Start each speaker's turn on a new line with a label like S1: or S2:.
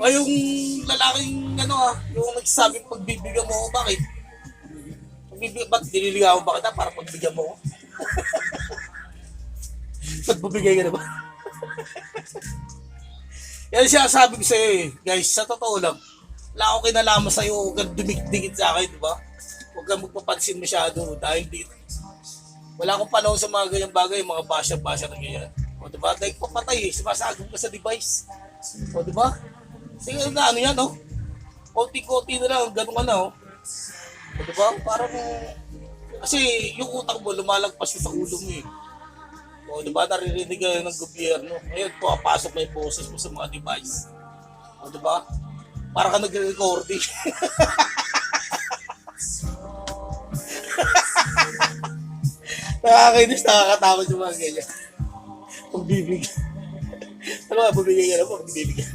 S1: O yung lalaking ano ah, yung nagsasabi pagbibigyan mo ako, bakit? Pagbibigyan, ba't nililigawan ba kita para pagbigyan mo ako? Ba't bubigay ka na ba? Yan siya sabi ko sa'yo eh, guys, sa totoo lang, wala akong kinalaman sa'yo, huwag kang dumikdikit sa akin, di ba? Huwag kang magpapansin masyado dahil di, wala akong panahon sa mga ganyang bagay, mga basya-basya na ganyan. O di ba? Dahil papatay eh, sumasagong ka sa device. O di ba? Sige na ano yan, no? Konti-konti na lang, ganun ka na, oh. O di ba? Parang, kasi yung utak mo, lumalagpas sa ulo mo eh. O di ba, naririnig ka ng gobyerno. Ngayon, pumapasok na yung boses mo sa mga device. O di ba? Para ka nagre-recording. Nakakainis, nakakatakot yung mga ganyan. Pagbibigyan. Ano nga, bumigay ka na po, pagbibigyan.